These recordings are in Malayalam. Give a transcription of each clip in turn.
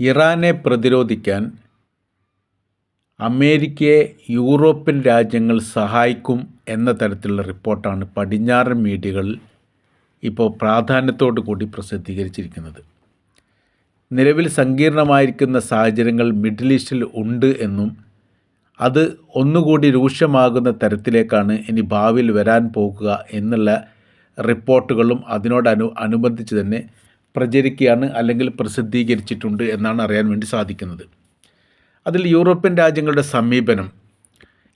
ഇറാനെ പ്രതിരോധിക്കാൻ അമേരിക്കയെ യൂറോപ്യൻ രാജ്യങ്ങൾ സഹായിക്കും എന്ന തരത്തിലുള്ള റിപ്പോർട്ടാണ് പടിഞ്ഞാറൻ മീഡിയകളിൽ ഇപ്പോൾ പ്രാധാന്യത്തോടു കൂടി പ്രസിദ്ധീകരിച്ചിരിക്കുന്നത്. നിലവിൽ സങ്കീർണമായിരിക്കുന്ന സാഹചര്യങ്ങൾ മിഡിൽ ഈസ്റ്റിൽ ഉണ്ട് എന്നും അത് ഒന്നുകൂടി രൂക്ഷമാകുന്ന തരത്തിലേക്കാണ് ഇനി ഭാവിയിൽ വരാൻ പോകുക എന്നുള്ള റിപ്പോർട്ടുകളും അതിനോടനു അനുബന്ധിച്ച് തന്നെ പ്രചരിക്കുകയാണ് അല്ലെങ്കിൽ പ്രസിദ്ധീകരിച്ചിട്ടുണ്ട് എന്നാണ് അറിയാൻ വേണ്ടി സാധിക്കുന്നത്. അതിൽ യൂറോപ്യൻ രാജ്യങ്ങളുടെ സമീപനം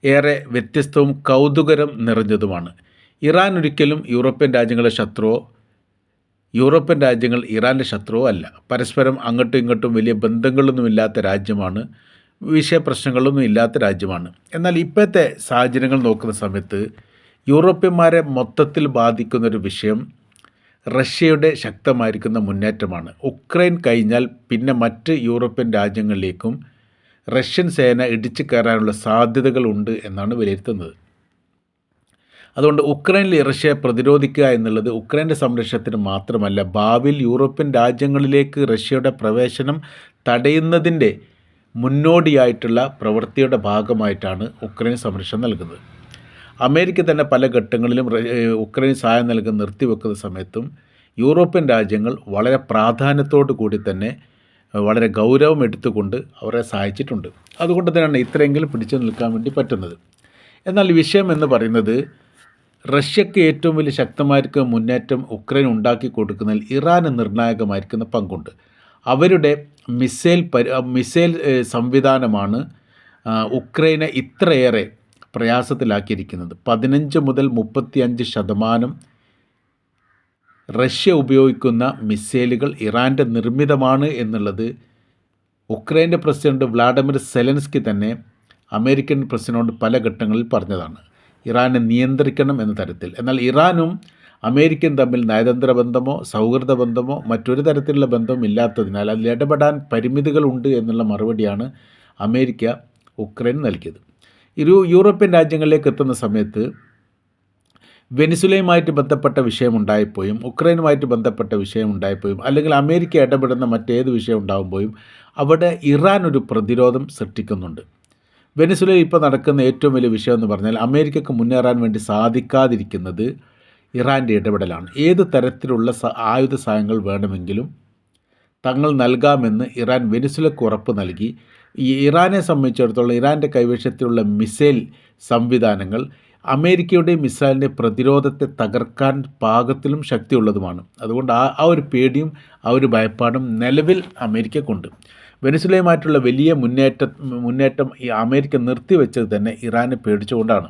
ഏറെ വ്യത്യസ്തവും കൗതുകരം നിറഞ്ഞതുമാണ്. ഇറാൻ ഒരിക്കലും യൂറോപ്യൻ രാജ്യങ്ങളുടെ ശത്രുവോ യൂറോപ്യൻ രാജ്യങ്ങൾ ഇറാന്റെ ശത്രുവോ അല്ല. പരസ്പരം അങ്ങോട്ടും ഇങ്ങോട്ടും വലിയ ബന്ധങ്ങളൊന്നുമില്ലാത്ത രാജ്യമാണ് വിഷയപ്രശ്നങ്ങളൊന്നും ഇല്ലാത്ത രാജ്യമാണ്. എന്നാൽ ഇപ്പോഴത്തെ സാഹചര്യങ്ങൾ നോക്കുന്ന സമയത്ത് യൂറോപ്യന്മാരെ മൊത്തത്തിൽ ബാധിക്കുന്നൊരു വിഷയം റഷ്യയുടെ ശക്തമായിരിക്കുന്ന മുന്നേറ്റമാണ്. ഉക്രൈൻ കഴിഞ്ഞാൽ പിന്നെ മറ്റ് യൂറോപ്യൻ രാജ്യങ്ങളിലേക്കും റഷ്യൻ സേന ഇടിച്ചു കയറാനുള്ള സാധ്യതകളുണ്ട് എന്നാണ് വിലയിരുത്തുന്നത്. അതുകൊണ്ട് ഉക്രൈനിൽ റഷ്യയെ പ്രതിരോധിക്കുക എന്നുള്ളത് ഉക്രൈന്റെ സംരക്ഷണത്തിന് മാത്രമല്ല ഭാവിയിൽ യൂറോപ്യൻ രാജ്യങ്ങളിലേക്ക് റഷ്യയുടെ പ്രവേശനം തടയുന്നതിന്റെ മുന്നോടിയായിട്ടുള്ള പ്രവൃത്തിയുടെ ഭാഗമായിട്ടാണ് ഉക്രൈൻ സംരക്ഷണം നൽകുന്നത്. അമേരിക്ക തന്നെ പല ഘട്ടങ്ങളിലും ഉക്രൈൻ സഹായം നൽകാൻ നിർത്തിവെക്കുന്ന സമയത്തും യൂറോപ്യൻ രാജ്യങ്ങൾ വളരെ പ്രാധാന്യത്തോടു കൂടി തന്നെ വളരെ ഗൗരവം എടുത്തുകൊണ്ട് അവരെ സഹായിച്ചിട്ടുണ്ട്. അതുകൊണ്ട് തന്നെയാണ് ഇത്രയെങ്കിലും പിടിച്ചു നിൽക്കാൻ വേണ്ടി പറ്റുന്നത്. എന്നാൽ വിഷയം എന്ന് പറയുന്നത് റഷ്യക്ക് ഏറ്റവും വലിയ ശക്തമായിരിക്കുന്ന മുന്നേറ്റം ഉക്രൈൻ ഉണ്ടാക്കി കൊടുക്കുന്നതിൽ ഇറാന് നിർണായകമായിരിക്കുന്ന പങ്കുണ്ട്. അവരുടെ മിസൈൽ പരി മിസൈൽ സംവിധാനമാണ് ഉക്രൈനെ ഇത്രയേറെ പ്രയാസത്തിലാക്കിയിരിക്കുന്നത്. പതിനഞ്ച് മുതൽ മുപ്പത്തിയഞ്ച് ശതമാനം റഷ്യ ഉപയോഗിക്കുന്ന മിസൈലുകൾ ഇറാന്റെ നിർമ്മിതമാണ് എന്നുള്ളത് ഉക്രൈന്റെ പ്രസിഡന്റ് വ്ളാഡിമിർ സെലൻസ്കി തന്നെ അമേരിക്കൻ പ്രസിഡന്റിനോട് പല ഘട്ടങ്ങളിൽ പറഞ്ഞതാണ്. ഇറാനെ നിയന്ത്രിക്കണം എന്ന തരത്തിൽ. എന്നാൽ ഇറാനും അമേരിക്കൻ തമ്മിൽ നയതന്ത്ര ബന്ധമോ സൗഹൃദ ബന്ധമോ മറ്റൊരു തരത്തിലുള്ള ബന്ധവും ഇല്ലാത്തതിനാൽ അതിൽ ഇടപെടാൻ പരിമിതികളുണ്ട് എന്നുള്ള മറുപടിയാണ് അമേരിക്ക ഉക്രൈൻ നൽകിയത്. ഇരു യൂറോപ്യൻ രാജ്യങ്ങളിലേക്ക് എത്തുന്ന സമയത്ത് വെനിസുലയുമായിട്ട് ബന്ധപ്പെട്ട വിഷയമുണ്ടായപ്പോഴും ഉക്രൈനുമായിട്ട് ബന്ധപ്പെട്ട വിഷയമുണ്ടായപ്പോഴും അല്ലെങ്കിൽ അമേരിക്ക ഇടപെടുന്ന മറ്റേത് വിഷയം ഉണ്ടാകുമ്പോഴും അവിടെ ഇറാൻ ഒരു പ്രതിരോധം സൃഷ്ടിക്കുന്നുണ്ട്. വെനിസുലയിൽ ഇപ്പോൾ നടക്കുന്ന ഏറ്റവും വലിയ വിഷയം എന്ന് പറഞ്ഞാൽ അമേരിക്കക്ക് മുന്നേറാൻ വേണ്ടി സാധിക്കാതിരിക്കുന്നത് ഇറാന്റെ ഇടപെടലാണ്. ഏത് തരത്തിലുള്ള ആയുധ സഹായങ്ങൾ വേണമെങ്കിലും തങ്ങൾ നൽകാമെന്ന് ഇറാൻ വെനിസുലക്ക് ഉറപ്പ് നൽകി. ഈ ഇറാനെ സംബന്ധിച്ചിടത്തോളം ഇറാന്റെ കൈവശത്തിലുള്ള മിസൈൽ സംവിധാനങ്ങൾ അമേരിക്കയുടെ മിസൈലിന്റെ പ്രതിരോധത്തെ തകർക്കാൻ പാകത്തിലും ശക്തിയുള്ളതുമാണ്. അതുകൊണ്ട് ആ ആ ഒരു പേടിയും ആ ഒരു ഭയപ്പാടും നിലവിൽ അമേരിക്കക്കുണ്ട്. വെനസുലയുമായിട്ടുള്ള വലിയ മുന്നേറ്റ മുന്നേറ്റം ഈ അമേരിക്ക നിർത്തിവെച്ചത് തന്നെ ഇറാനെ പേടിച്ചുകൊണ്ടാണ്.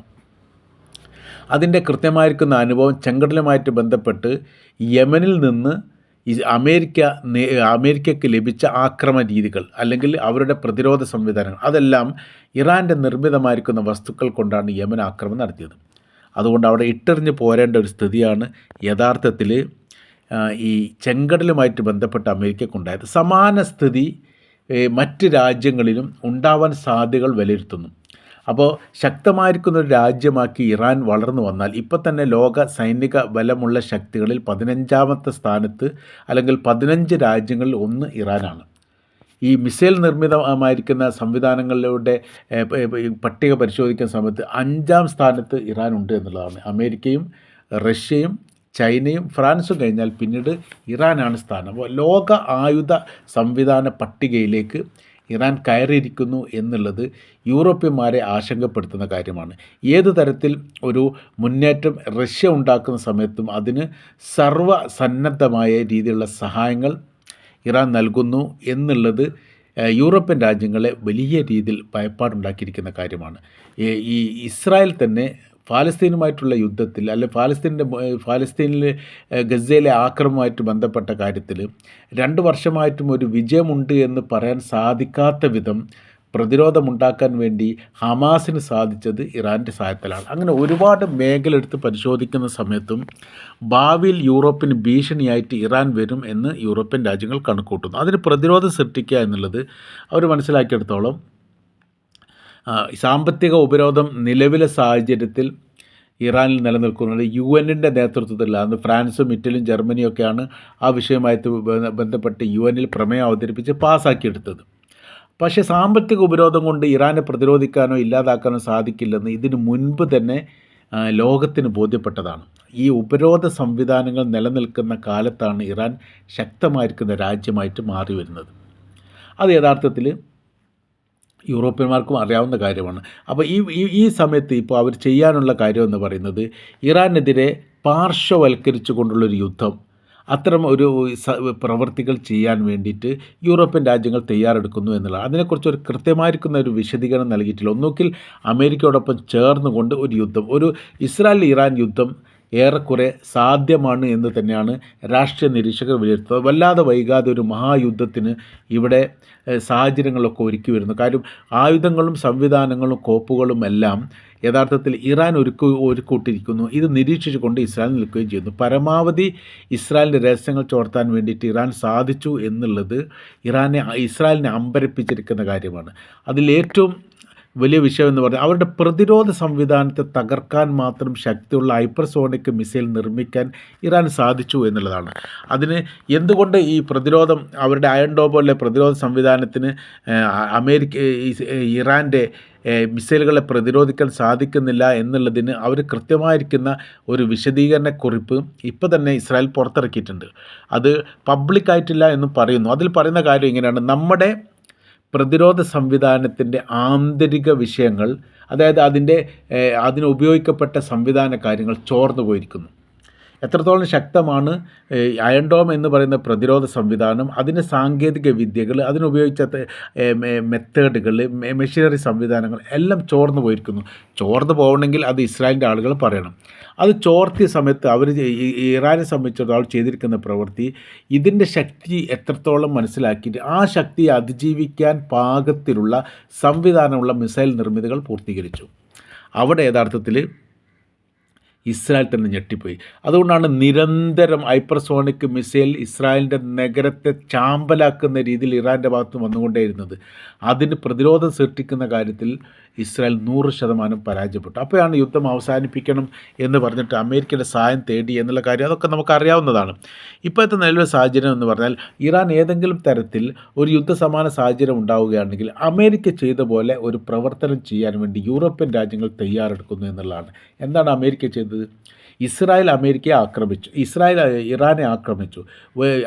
അതിന്റെ കൃത്യമായിരിക്കുന്ന അനുഭവം ചെങ്കടലുമായിട്ട് ബന്ധപ്പെട്ട് യമനിൽ നിന്ന് ഈ അമേരിക്ക അമേരിക്കയ്ക്ക് ലഭിച്ച ആക്രമ രീതികൾ അല്ലെങ്കിൽ അവരുടെ പ്രതിരോധ സംവിധാനങ്ങൾ അതെല്ലാം ഇറാന്റെ നിർമ്മിതമായിരിക്കുന്ന വസ്തുക്കൾ കൊണ്ടാണ് യമൻ ആക്രമണം നടത്തിയത്. അതുകൊണ്ട് അവിടെ ഇട്ടെറിഞ്ഞ് പോരേണ്ട ഒരു സ്ഥിതിയാണ് യഥാർത്ഥത്തിൽ ഈ ചെങ്കടലുമായിട്ട് ബന്ധപ്പെട്ട അമേരിക്കക്കുണ്ടായത് സമാന സ്ഥിതി മറ്റ് രാജ്യങ്ങളിലും ഉണ്ടാവാൻ സാധ്യതകൾ വിലയിരുത്തുന്നു. അപ്പോൾ ശക്തമായിരിക്കുന്ന ഒരു രാജ്യമാക്കി ഇറാൻ വളർന്നു വന്നാൽ ഇപ്പോൾ തന്നെ ലോക സൈനിക ബലമുള്ള ശക്തികളിൽ പതിനഞ്ചാമത്തെ സ്ഥാനത്ത് അല്ലെങ്കിൽ പതിനഞ്ച് രാജ്യങ്ങളിൽ ഒന്ന് ഇറാനാണ്. ഈ മിസൈൽ നിർമ്മിതമായിരിക്കുന്ന സംവിധാനങ്ങളിലൂടെ പട്ടിക പരിശോധിക്കുന്ന സമയത്ത് അഞ്ചാം സ്ഥാനത്ത് ഇറാൻ ഉണ്ട് എന്നുള്ളതാണ്. അമേരിക്കയും റഷ്യയും ചൈനയും ഫ്രാൻസും കഴിഞ്ഞാൽ പിന്നീട് ഇറാനാണ് സ്ഥാനം. അപ്പോൾ ലോക ആയുധ സംവിധാന പട്ടികയിലേക്ക് ഇറാൻ കയറിയിരിക്കുന്നു എന്നുള്ളത് യൂറോപ്യന്മാരെ ആശങ്കപ്പെടുത്തുന്ന കാര്യമാണ്. ഏത് തരത്തിൽ ഒരു മുന്നേറ്റം റഷ്യ ഉണ്ടാക്കുന്ന സമയത്തും അതിന് സർവസന്നദ്ധമായ രീതിയിലുള്ള സഹായങ്ങൾ ഇറാൻ നൽകുന്നു എന്നുള്ളത് യൂറോപ്യൻ രാജ്യങ്ങളെ വലിയ രീതിയിൽ ഭയപ്പാടുണ്ടാക്കിയിരിക്കുന്ന കാര്യമാണ്. ഈ ഇസ്രായേൽ തന്നെ ഫാലസ്തീനുമായിട്ടുള്ള യുദ്ധത്തിൽ അല്ലെ ഫാലസ്തീനിന്റെ ഫാലസ്തീനിൽ ഗസയിലെ ആക്രമമായിട്ട് ബന്ധപ്പെട്ട കാര്യത്തിൽ രണ്ട് വർഷമായിട്ടും ഒരു വിജയമുണ്ട് എന്ന് പറയാൻ സാധിക്കാത്ത വിധം പ്രതിരോധമുണ്ടാക്കാൻ വേണ്ടി ഹമാസിന് സാധിച്ചത് ഇറാന്റെ സഹായത്തിലാണ്. അങ്ങനെ ഒരുപാട് മേഖല എടുത്ത് പരിശോധിക്കുന്ന സമയത്തും ഭാവിയിൽ യൂറോപ്പിന് ഭീഷണിയായിട്ട് ഇറാൻ വരും എന്ന് യൂറോപ്യൻ രാജ്യങ്ങൾ കണക്കൂട്ടുന്നു അതിന് പ്രതിരോധം സൃഷ്ടിക്കുക എന്നുള്ളത് അവർ മനസ്സിലാക്കിയെടുത്തോളം സാമ്പത്തിക ഉപരോധം നിലവിലെ സാഹചര്യത്തിൽ ഇറാനിൽ നിലനിൽക്കുന്നത് യു എന്നിന്റെ നേതൃത്വത്തിൽ അന്ന് ഫ്രാൻസും ഇറ്റലിയും ജർമ്മനിയൊക്കെയാണ് ആ വിഷയമായിട്ട് ബന്ധപ്പെട്ട് യു എന്നിൽ പ്രമേയം അവതരിപ്പിച്ച് പാസ്സാക്കിയെടുത്തത് പക്ഷേ സാമ്പത്തിക ഉപരോധം കൊണ്ട് ഇറാനെ പ്രതിരോധിക്കാനോ ഇല്ലാതാക്കാനോ സാധിക്കില്ലെന്ന് ഇതിനു മുൻപ് തന്നെ ലോകത്തിന് ബോധ്യപ്പെട്ടതാണ്. ഈ ഉപരോധ സംവിധാനങ്ങൾ നിലനിൽക്കുന്ന കാലത്താണ് ഇറാൻ ശക്തമായിരിക്കുന്ന രാജ്യമായിട്ട് മാറി വരുന്നത് അത് യഥാർത്ഥത്തിൽ യൂറോപ്യന്മാർക്കും അറിയാവുന്ന കാര്യമാണ്. അപ്പോൾ ഈ ഈ- സമയത്ത് ഇപ്പോൾ അവർ ചെയ്യാനുള്ള കാര്യം എന്ന് പറയുന്നത് ഇറാനെതിരെ പാർശ്വവൽക്കരിച്ചു കൊണ്ടുള്ളൊരു യുദ്ധം. അത്തരം ഒരു പ്രവർത്തികൾ ചെയ്യാൻ വേണ്ടിയിട്ട് യൂറോപ്യൻ രാജ്യങ്ങൾ തയ്യാറെടുക്കുന്നു എന്നുള്ളത് അതിനെക്കുറിച്ച് ഒരു കൃത്യമായിരിക്കുന്ന ഒരു വിശദീകരണം നൽകിയിട്ടില്ല. ഒന്നുകിൽ അമേരിക്കയോടൊപ്പം ചേർന്നുകൊണ്ട് ഒരു യുദ്ധം. ഒരു ഇസ്രായേൽ ഇറാൻ യുദ്ധം ഏറെക്കുറെ സാധ്യമാണ് എന്ന് തന്നെയാണ് രാഷ്ട്രീയ നിരീക്ഷകർ വിലയിരുത്തുന്നത്. വല്ലാതെ വൈകാതെ ഒരു മഹായുദ്ധത്തിന് ഇവിടെ സാഹചര്യങ്ങളൊക്കെ ഒരുക്കി വരുന്നു. കാര്യം ആയുധങ്ങളും സംവിധാനങ്ങളും കോപ്പുകളും എല്ലാം യഥാർത്ഥത്തിൽ ഇറാൻ ഒരുക്കു ഒരുക്കൂട്ടിരിക്കുന്നു ഇത് നിരീക്ഷിച്ചുകൊണ്ട് ഇസ്രായേൽ നിൽക്കുകയും ചെയ്യുന്നു. പരമാവധി ഇസ്രായേലിന്റെ രഹസ്യങ്ങൾ ചോർത്താൻ വേണ്ടിയിട്ട് ഇറാൻ സാധിച്ചു എന്നുള്ളത് ഇറാനെ ഇസ്രായേലിനെ അമ്പരപ്പിച്ചിരിക്കുന്ന കാര്യമാണ്. അതിലേറ്റവും വലിയ വിഷയം എന്ന് പറഞ്ഞാൽ അവരുടെ പ്രതിരോധ സംവിധാനത്തെ തകർക്കാൻ മാത്രം ശക്തിയുള്ള ഹൈപ്പർസോണിക് മിസൈൽ നിർമ്മിക്കാൻ ഇറാൻ സാധിച്ചു എന്നുള്ളതാണ്. അതിന് എന്തുകൊണ്ട് ഈ പ്രതിരോധം അവരുടെ അയൺ ഡോം പ്രതിരോധ സംവിധാനത്തിന് അമേരിക്ക ഇറാന്റെ മിസൈലുകളെ പ്രതിരോധിക്കാൻ സാധിക്കുന്നില്ല എന്നുള്ളതിന് അവർ കൃത്യമായിരിക്കുന്ന ഒരു വിശദീകരണക്കുറിപ്പ് ഇപ്പോൾ തന്നെ ഇസ്രായേൽ പുറത്തിറക്കിയിട്ടുണ്ട്. അത് പബ്ലിക്കായിട്ടില്ല എന്ന് പറയുന്നു. അതിൽ പറയുന്ന കാര്യം ഇങ്ങനെയാണ്. നമ്മുടെ പ്രതിരോധ സംവിധാനത്തിന്റെ ആന്തരിക വിഷയങ്ങൾ അതായത് അതിന്റെ അതിന് ഉപയോഗിക്കപ്പെട്ട സംവിധാന കാര്യങ്ങൾ ചോർന്നു പോയിരിക്കുന്നു. എത്രത്തോളം ശക്തമാണ് അയൺ ഡോം എന്ന് പറയുന്ന പ്രതിരോധ സംവിധാനം അതിന്റെ സാങ്കേതിക വിദ്യകൾ അതിനുപയോഗിച്ച മെത്തേഡുകൾ മെഷീനറി സംവിധാനങ്ങൾ എല്ലാം ചോർന്നു പോയിരിക്കുന്നു. ചോർന്നു പോകണമെങ്കിൽ അത് ഇസ്രായേലിന്റെ ആളുകൾ പറയണം. അത് ചോർത്തിയ സമയത്ത് അവർ ഇറാനെ സംബന്ധിച്ചിടത്തോളം ചെയ്തിരിക്കുന്ന പ്രവൃത്തി ഇതിന്റെ ശക്തി എത്രത്തോളം മനസ്സിലാക്കിയിട്ട് ആ ശക്തിയെ അതിജീവിക്കാൻ പാകത്തിലുള്ള സംവിധാനമുള്ള മിസൈൽ നിർമ്മിതികൾ പൂർത്തീകരിച്ചു. അവിടെ യഥാർത്ഥത്തിൽ ഇസ്രായേൽ തന്നെ ഞെട്ടിപ്പോയി. അതുകൊണ്ടാണ് നിരന്തരം ഹൈപ്പർസോണിക് മിസൈൽ ഇസ്രായേലിന്റെ നഗരത്തെ ചാമ്പലാക്കുന്ന രീതിയിൽ ഇറാന്റെ ഭാഗത്ത് വന്നുകൊണ്ടേയിരുന്നത്. അതിന് പ്രതിരോധം സൃഷ്ടിക്കുന്ന കാര്യത്തിൽ ഇസ്രായേൽ നൂറ് ശതമാനം പരാജയപ്പെട്ടു. അപ്പോഴാണ് യുദ്ധം അവസാനിപ്പിക്കണം എന്ന് പറഞ്ഞിട്ട് അമേരിക്കയുടെ സഹായം തേടി എന്നുള്ള കാര്യം അതൊക്കെ നമുക്കറിയാവുന്നതാണ് ഇപ്പോഴത്തെ നിലവിലെ സാഹചര്യം എന്ന് പറഞ്ഞാൽ ഇറാൻ ഏതെങ്കിലും തരത്തിൽ ഒരു യുദ്ധസമാന സാഹചര്യം ഉണ്ടാവുകയാണെങ്കിൽ അമേരിക്ക ചെയ്ത പോലെ ഒരു പ്രവർത്തനം ചെയ്യാൻ വേണ്ടി യൂറോപ്യൻ രാജ്യങ്ങൾ തയ്യാറെടുക്കുന്നു എന്നുള്ളതാണ്. എന്താണ് അമേരിക്ക ഇസ്രായേൽ അമേരിക്കയെ ആക്രമിച്ചു. ഇസ്രായേൽ ഇറാനെ ആക്രമിച്ചു.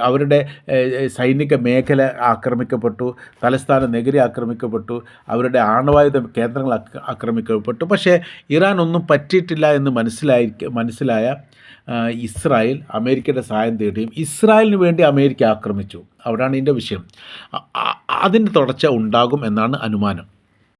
അവരുടെ സൈനിക മേഖല ആക്രമിക്കപ്പെട്ടു. തലസ്ഥാന നഗരി ആക്രമിക്കപ്പെട്ടു. അവരുടെ ആണവായുധ കേന്ദ്രങ്ങൾ ആക്രമിക്കപ്പെട്ടു. പക്ഷേ ഇറാൻ ഒന്നും പറ്റിയിട്ടില്ല എന്ന് മനസ്സിലായി മനസ്സിലായ ഇസ്രായേൽ അമേരിക്കയുടെ സഹായം തേടുകയും ഇസ്രായേലിന് വേണ്ടി അമേരിക്ക ആക്രമിച്ചു. അവിടെയാണ് ഇതിന്റെ വിഷയം. അതിന്റെ തുടർച്ച ഉണ്ടാകും എന്നാണ് അനുമാനം.